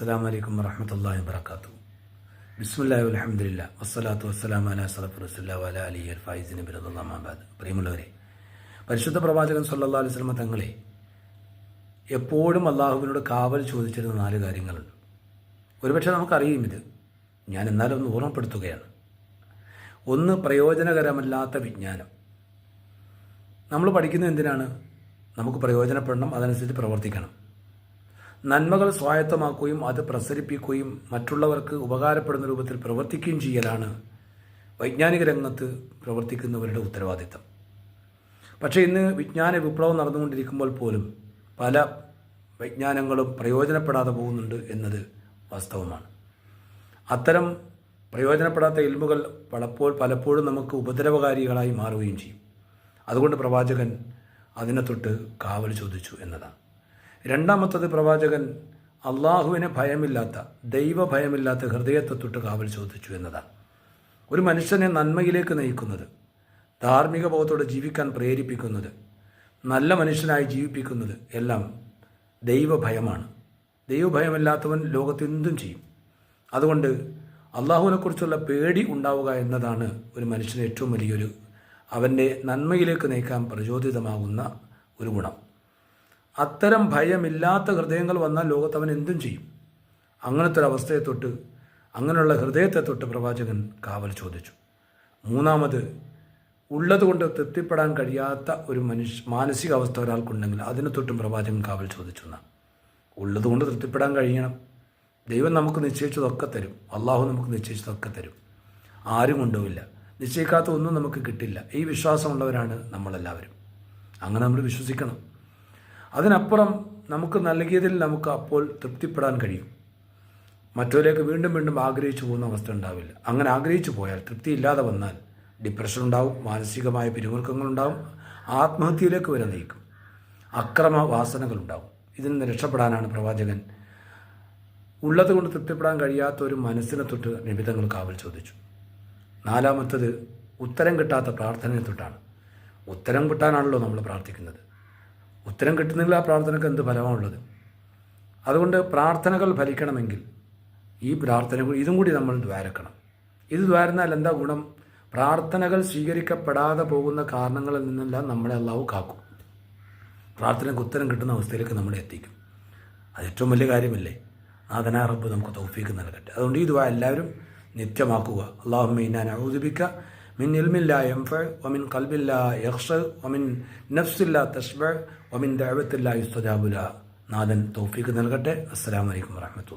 അസ്സാം വലൈക്കും വറഹമത്തല്ലാ വാത്തു ബിസ്മുല്ലാ അലഹമില്ല വസ്സലാത്തു വസ്സലാം അല സലഫ് റസുല്ലാ വല അലി അൽ ഫൈസിന് ബിറദുല്ലാമാബാദ് പ്രിയമുള്ളവരെ പരിശുദ്ധ പ്രവാചകൻ സല്ലാ അലൈഹി സ്വലമ തങ്ങളെ എപ്പോഴും അള്ളാഹുവിനോട് കാവൽ ചോദിച്ചിരുന്ന നാല് കാര്യങ്ങളുണ്ട്. ഒരുപക്ഷെ നമുക്കറിയും ഇത്. ഞാൻ എന്നാലും ഒന്ന് ഓർമ്മപ്പെടുത്തുകയാണ്. ഒന്ന് പ്രയോജനകരമല്ലാത്ത വിജ്ഞാനം. നമ്മൾ പഠിക്കുന്നത് എന്തിനാണ്? നമുക്ക് പ്രയോജനപ്പെടണം അതനുസരിച്ച് പ്രവർത്തിക്കണം. നന്മകൾ സ്വായത്തമാക്കുകയും അത് പ്രസരിപ്പിക്കുകയും മറ്റുള്ളവർക്ക് ഉപകാരപ്പെടുന്ന രൂപത്തിൽ പ്രവർത്തിക്കുകയും ചെയ്യലാണ് വൈജ്ഞാനിക രംഗത്ത് പ്രവർത്തിക്കുന്നവരുടെ ഉത്തരവാദിത്തം. പക്ഷേ ഇന്ന് വിജ്ഞാന വിപ്ലവം നടന്നുകൊണ്ടിരിക്കുമ്പോൾ പോലും പല വൈജ്ഞാനങ്ങളും പ്രയോജനപ്പെടാതെ പോകുന്നുണ്ട് എന്നത് വാസ്തവമാണ്. അത്തരം പ്രയോജനപ്പെടാത്ത ഇൽമുകൾ പലപ്പോൾ പലപ്പോഴും നമുക്ക് ഉപദ്രവകാരികളായി മാറുകയും ചെയ്യും. അതുകൊണ്ട് പ്രവാചകൻ അതിനെ തൊട്ട് കാവൽ ചോദിച്ചു എന്നതാണ്. രണ്ടാമത്തത് പ്രവാചകൻ അള്ളാഹുവിന് ഭയമില്ലാത്ത ദൈവ ഭയമില്ലാത്ത ഹൃദയത്തെ തൊട്ട് കാവൽ ചോദിച്ചു എന്നതാണ്. ഒരു മനുഷ്യനെ നന്മയിലേക്ക് നയിക്കുന്നത് ധാർമ്മിക ബോധത്തോടെ ജീവിക്കാൻ പ്രേരിപ്പിക്കുന്നത് നല്ല മനുഷ്യനായി ജീവിപ്പിക്കുന്നത് എല്ലാം ദൈവഭയമാണ് ദൈവഭയമില്ലാത്തവൻ ലോകത്ത് എന്തും ചെയ്യും. അതുകൊണ്ട് അള്ളാഹുവിനെക്കുറിച്ചുള്ള പേടി ഉണ്ടാവുക എന്നതാണ് ഒരു മനുഷ്യന് ഏറ്റവും വലിയൊരു അവന്റെ നന്മയിലേക്ക് നയിക്കാൻ പ്രചോദിതമാകുന്ന ഒരു ഗുണം. അത്തരം ഭയമില്ലാത്ത ഹൃദയങ്ങൾ വന്നാൽ ലോകത്ത് അവൻ എന്തും ചെയ്യും. അങ്ങനത്തെ ഒരു അവസ്ഥയെ തൊട്ട് അങ്ങനെയുള്ള ഹൃദയത്തെ തൊട്ട് പ്രവാചകൻ കാവൽ ചോദിച്ചു. മൂന്നാമത് ഉള്ളതുകൊണ്ട് തൃപ്തിപ്പെടാൻ കഴിയാത്ത ഒരു മനുഷ്യ മാനസികാവസ്ഥ ഒരാൾക്കുണ്ടെങ്കിൽ അതിനെ തൊട്ടും പ്രവാചകൻ കാവൽ ചോദിച്ചു എന്നാണ്. ഉള്ളതുകൊണ്ട് തൃപ്തിപ്പെടാൻ കഴിയണം. ദൈവം നമുക്ക് നിശ്ചയിച്ചതൊക്കെ തരും. അള്ളാഹു നമുക്ക് നിശ്ചയിച്ചതൊക്കെ തരും. ആരും കൊണ്ടുമില്ല നിശ്ചയിക്കാത്ത ഒന്നും നമുക്ക് കിട്ടില്ല. ഈ വിശ്വാസമുള്ളവരാണ് നമ്മളെല്ലാവരും. അങ്ങനെ നമ്മൾ വിശ്വസിക്കണം. അതിനപ്പുറം നമുക്ക് നൽകിയതിൽ നമുക്ക് അപ്പോൾ തൃപ്തിപ്പെടാൻ കഴിയും. മറ്റൊരിലേക്ക് വീണ്ടും വീണ്ടും ആഗ്രഹിച്ചു പോകുന്ന അവസ്ഥ ഉണ്ടാവില്ല. അങ്ങനെ ആഗ്രഹിച്ചു പോയാൽ തൃപ്തി ഇല്ലാതെ വന്നാൽ ഡിപ്രഷൻ ഉണ്ടാവും മാനസികമായ പിരിമുറുക്കങ്ങളുണ്ടാവും ആത്മഹത്യയിലേക്ക് വരെ നയിക്കും. അക്രമ വാസനകളുണ്ടാവും ഇതിൽ നിന്ന് രക്ഷപ്പെടാനാണ് പ്രവാചകൻ ഉള്ളത് കൊണ്ട് തൃപ്തിപ്പെടാൻ കഴിയാത്ത ഒരു മനസ്സിനെ തൊട്ട് നിമിതങ്ങൾ കാവൽ ചോദിച്ചു. നാലാമത്തത് ഉത്തരം കിട്ടാത്ത പ്രാർത്ഥനയെ തൊട്ടാണ്. ഉത്തരം കിട്ടാനാണല്ലോ നമ്മൾ പ്രാർത്ഥിക്കുന്നത്. ഉത്തരം കിട്ടുന്നില്ല ആ പ്രാർത്ഥനയ്ക്ക് എന്ത് ഫലമാണുള്ളത് അതുകൊണ്ട് പ്രാർത്ഥനകൾ ഫലിക്കണമെങ്കിൽ ഈ പ്രാർത്ഥന ഇതും കൂടി നമ്മൾ ദ്വാരക്കണം. ഇത് ദ്വാരുന്നാൽ എന്താ ഗുണം? പ്രാർത്ഥനകൾ സ്വീകരിക്കപ്പെടാതെ പോകുന്ന കാരണങ്ങളിൽ നിന്നെല്ലാം നമ്മളെ അള്ളാഹു കാക്കും. പ്രാർത്ഥനയ്ക്ക് ഉത്തരം കിട്ടുന്ന അവസ്ഥയിലേക്ക് നമ്മളെ എത്തിക്കും. അത് ഏറ്റവും വലിയ കാര്യമല്ലേ? നാഥനാ റബ്ബ് നമുക്ക് തൗഫീക്ക് നൽകട്ടെ. അതുകൊണ്ട് ഈ ദ്വാ എല്ലാവരും നിത്യമാക്കുക. അള്ളാഹു ഞാൻ ഔദിപ്പിക്കുക മിൻ ഇൽമില്ല എംഫ ഒമിൻ കൽബില്ല യക്ഷ് ഒമിൻ നഫ്സില്ല തഷ്ബ ഒമിൻ ദൈവത്തില്ല യുസ്തജാബുല നാഥൻ തൗഫീക്ക് നൽകട്ടെ. അസ്സാം വലൈക്കും വാഹമത്തു